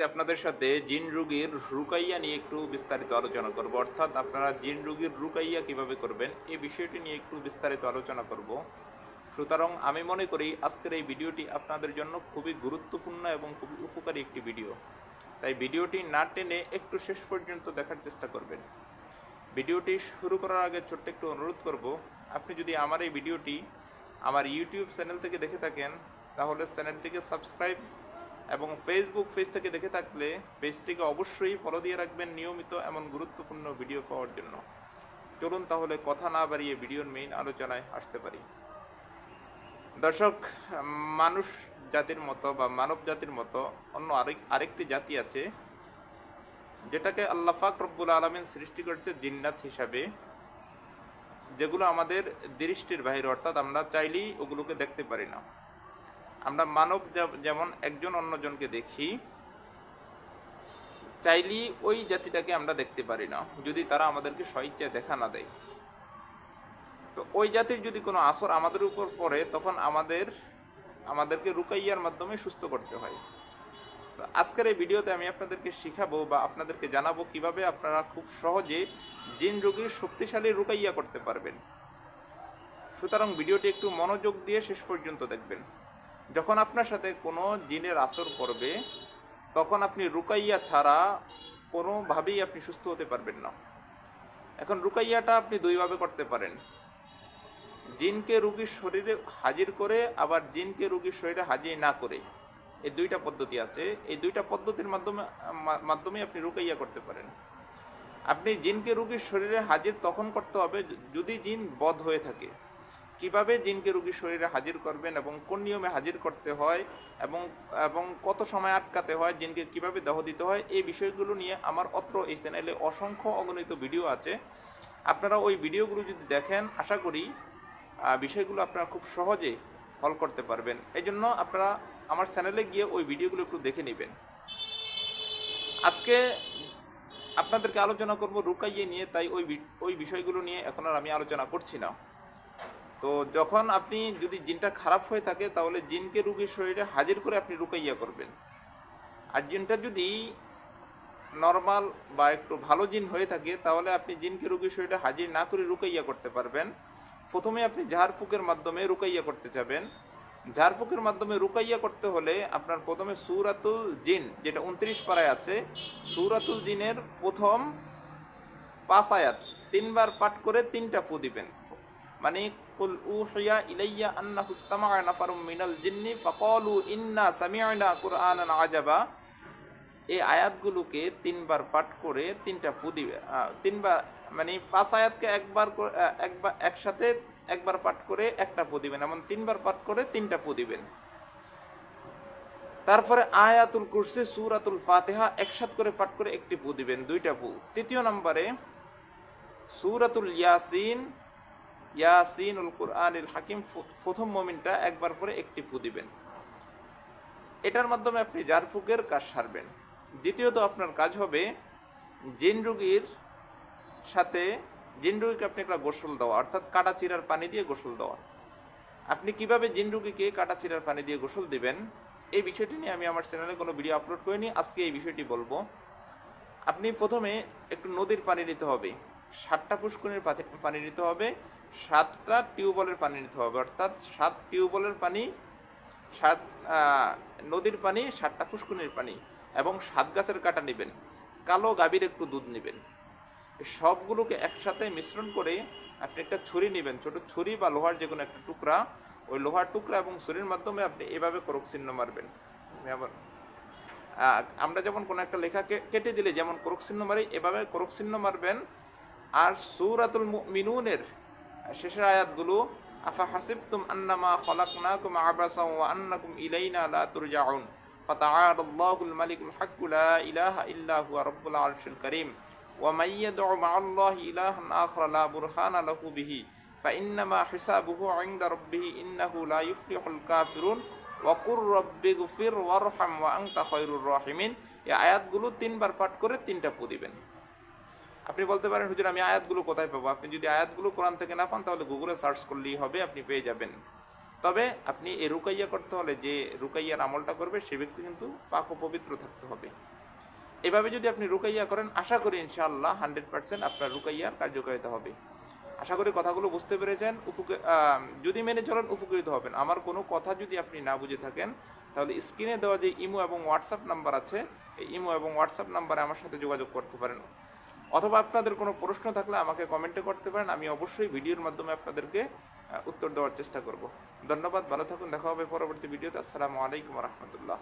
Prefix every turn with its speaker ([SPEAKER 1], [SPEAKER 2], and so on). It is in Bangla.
[SPEAKER 1] আজকে আপনাদের সাথে জিন রুগীর রুকাইয়া নিয়ে একটু বিস্তারিত আলোচনা করব। অর্থাৎ আপনারা জিন রুগীর রুকাইয়া কীভাবে করবেন, এই বিষয়টি নিয়ে একটু বিস্তারিত আলোচনা করব। সুতরাং আমি মনে করি আজকের এই ভিডিওটি আপনাদের জন্য খুবই গুরুত্বপূর্ণ এবং খুবই উপকারী একটি ভিডিও। তাই ভিডিওটি না টেনে একটু শেষ পর্যন্ত দেখার চেষ্টা করবেন। ভিডিওটি শুরু করার আগে ছোট্ট একটু অনুরোধ করব, আপনি যদি আমার এই ভিডিওটি আমার ইউটিউব চ্যানেল থেকে দেখে থাকেন, তাহলে চ্যানেলটিকে সাবস্ক্রাইব এবং ফেসবুক পেজ থেকে দেখে থাকলে পেজটিকে অবশ্যই ফলো দিয়ে রাখবেন নিয়মিত এমন গুরুত্বপূর্ণ ভিডিও পাওয়ার জন্য। চলুন তাহলে কথা না বাড়িয়ে ভিডিওর মেইন আলোচনায় আসতে পারি। দর্শক, মানুষ জাতির মতো বা মানব জাতির মতো অন্য আরেক, আরেকটি জাতি আছে, যেটাকে আল্লাহ পাক রব্বুল আলমিন সৃষ্টি করেছে জিন্নাত হিসাবে। যেগুলো আমাদের দৃষ্টির বাইরে অর্থাৎ আমরা চাইলেই ওগুলোকে দেখতে পারি না। আমরা মানব যেমন একজন অন্যজনকে দেখি, চাইলেই ওই জাতিটাকে আমরা দেখতে পারি না, যদি তারা আমাদেরকে স্বইচ্ছায় দেখা না দেয়। তো ওই জাতির যদি কোনো আসর আমাদের উপর পড়ে, তখন আমাদের আমাদেরকে রুকাইয়ার মাধ্যমে সুস্থ করতে হয়। তো আজকের এই ভিডিওতে আমি আপনাদেরকে শিখাবো বা আপনাদেরকে জানাব কীভাবে আপনারা খুব সহজে জিন রোগীর শক্তিশালী রুকাইয়া করতে পারবেন। সুতরাং ভিডিওটি একটু মনোযোগ দিয়ে শেষ পর্যন্ত দেখবেন। যখন আপনার সাথে কোনো জিনের আসর পড়বে, তখন আপনি রুকাইয়া ছাড়া কোনোভাবেই আপনি সুস্থ হতে পারবেন না। এখন রুকাইয়াটা আপনি দুইভাবে করতে পারেন। জিনকে রুগীর শরীরে হাজির করে, আবার জিনকে রুগীর শরীরে হাজির না করে। এই দুইটা পদ্ধতি আছে। এই দুইটা পদ্ধতির মাধ্যমে মাধ্যমে আপনি রুকাইয়া করতে পারেন। আপনি জিনকে রুগীর শরীরে হাজির তখন করতে হবে, যদি জিন বধ হয়ে থাকে। কীভাবে জিনকে রুগীর শরীরে হাজির করবেন এবং কোন নিয়মে হাজির করতে হয় এবং এবং কত সময় আটকাতে হয়, জিনকে কীভাবে দেহ দিতে হয়, এই বিষয়গুলো নিয়ে আমার অত্র এই চ্যানেলে অসংখ্য অগণিত ভিডিও আছে। আপনারা ওই ভিডিওগুলো যদি দেখেন, আশা করি বিষয়গুলো আপনারা খুব সহজে হল করতে পারবেন। এই জন্য আপনারা আমার চ্যানেলে গিয়ে ওই ভিডিওগুলো একটু দেখে নেবেন। আজকে আপনাদেরকে আলোচনা করব রুকাইয়ে নিয়ে, তাই ওই ওই বিষয়গুলো নিয়ে এখন আর আমি আলোচনা করছি না। তো যখন আপনি যদি জিনটা খারাপ হয়ে থাকে, তাহলে জিনকে রুগীর শরীরে হাজির করে আপনি রুকাইয়া করবেন। আর জিনটা যদি নর্মাল বা একটু ভালো জিন হয়ে থাকে, তাহলে আপনি জিনকে রুগীর শরীরে হাজির না করে রুকাইয়া করতে পারবেন। প্রথমে আপনি ঝাড়ফুকের মাধ্যমে রুকাইয়া করতে যাবেন। ঝাড়ফুকের মাধ্যমে রুকাইয়া করতে হলে আপনার প্রথমে সুরাতুল জিন, যেটা উনত্রিশ পাড়ায় আছে, সুরাতুল জিনের প্রথম পাঁচ আয়াত, তিনবার পাঠ করে তিনটা ফু দিবেন। মানে কুল উহিয়া ইলাইয়া আন্না হুস্তামা নাফারুম মিনাল জিন্নি ফাকালু ইন্না সামিআনা কুরআনান আজাবা এই আয়াতগুলোকে তিনবার পাঠ করে তিনটা ফু দিবে। তিনবার মানে পাঁচ আয়াতকে একবার একবার একসাথে একবার পাঠ করে একটা ফু দিবেন। এমন তিনবার পাঠ করে তিনটা ফু দিবেন। তারপরে আয়াতুল কুরসি, সুরাতুল ফাতেহা একসাথ করে পাঠ করে একটি ফু দিবেন, দুইটা ফু। তৃতীয় নম্বরে সুরাতুল ইয়াসিন ইয়াসিনুল কুরআনিল হাকিম প্রথম মমিনটা একবার করে একটি ফু দিবেন। এটার মাধ্যমে আপনি জারফুকের কাজ সারবেন। দ্বিতীয়ত আপনার কাজ হবে জিন রুগীর সাথে, জিন রুগীকে আপনি একটা গোসল দেওয়া, অর্থাৎ কাটা চিরার পানি দিয়ে গোসল দেওয়া। আপনি কীভাবে জিন রুগীকে কাটা চিরার পানি দিয়ে গোসল দিবেন, এই বিষয়টি নিয়ে আমি আমার চ্যানেলে কোনো ভিডিও আপলোড করিনি, আজকে এই বিষয়টি বলব। আপনি প্রথমে একটু নদীর পানি নিতে হবে, সাতটা পুষ্করিণীর পানি নিতে হবে সাতটা টিউবওয়েলের পানি নিতে হবে, অর্থাৎ সাত টিউবওয়েলের পানি, সাত নদীর পানি, সাতটা পুষ্করিণীর পানি এবং সাত গাছের কাটা নেবেন। কালো গাভীর একটু দুধ নেবেন। সবগুলোকে একসাথে মিশ্রণ করে আপনি একটা ছুরি নেবেন। ছোট ছুরি বা লোহার যে কোনো একটা টুকরা, ওই লোহার টুকরা এবং ছুরির মাধ্যমে আপনি এভাবে করক চিহ্ন মারবেন আবার আমরা যেমন কোনো একটা লেখা কেটে দিলে যেমন করক চিহ্ন মারি, এভাবে করক চিহ্ন মারবেন। আর সূরাতুল মিনুনের শেষের আয়াতগুলো আফা হাসিবতুম আন্নামা খলাকনাকুম আবাসা ওয়া আন্নাকুম ইলাইনা লা তুরজাউন ফাতাআলা আল্লাহুল মালিকুল হাক্কু লা ইলাহা ইল্লা হুয়া রাব্বুল আরশিল কারীম ওয়া মান ইয়াদউ মা আল্লাহি ইলাহান আখরা লা বুরহানা লাহু বিহি فإنما حسابه عند ربه إنه لا يفلح الكافرون ওয়াকুর রব্বি গুফির ওয়ারহাম ওয়া আংতা খয়রুর রহিমিন এই আয়াতগুলো তিনবার পাঠ করে তিনটা পু দিবেন আপনি বলতে পারেন, হুজুর, আমি আয়াতগুলো কোথায় পাবো? আপনি যদি আয়াতগুলো কোরআন থেকে না পান, তাহলে গুগলে সার্চ করলেই হবে, আপনি পেয়ে যাবেন। তবে আপনি এই রুকাইয়া করতে হলে যে রুকাইয়ার আমলটা করবে, সে ব্যক্তি কিন্তু পাক পবিত্র থাকতে হবে। এভাবে যদি আপনি রুকাইয়া করেন, আশা করি ইনশাআল্লাহ হান্ড্রেড পার্সেন্ট আপনার রুকাইয়ার কার্যকারিতা হবে। আশা করি কথাগুলো বুঝতে পেরেছেন উপকার যদি মেনে চলেন, উপকৃত হবেন। আমার কোনো কথা যদি আপনি না বুঝে থাকেন, তাহলে স্ক্রিনে দেওয়া যে ইমো এবং হোয়াটসঅ্যাপ নাম্বার আছে, এই ইমো এবং হোয়াটসঅ্যাপ নাম্বারে আমার সাথে যোগাযোগ করতে পারেন। অথবা আপনাদের কোনো প্রশ্ন থাকলে আমাকে কমেন্টে করতে পারেন, আমি অবশ্যই ভিডিওর মাধ্যমে আপনাদেরকে উত্তর দেওয়ার চেষ্টা করব। ধন্যবাদ, ভালো থাকুন, দেখা হবে পরবর্তী ভিডিওতে, আসসালামু আলাইকুম রহমতুল্লাহ।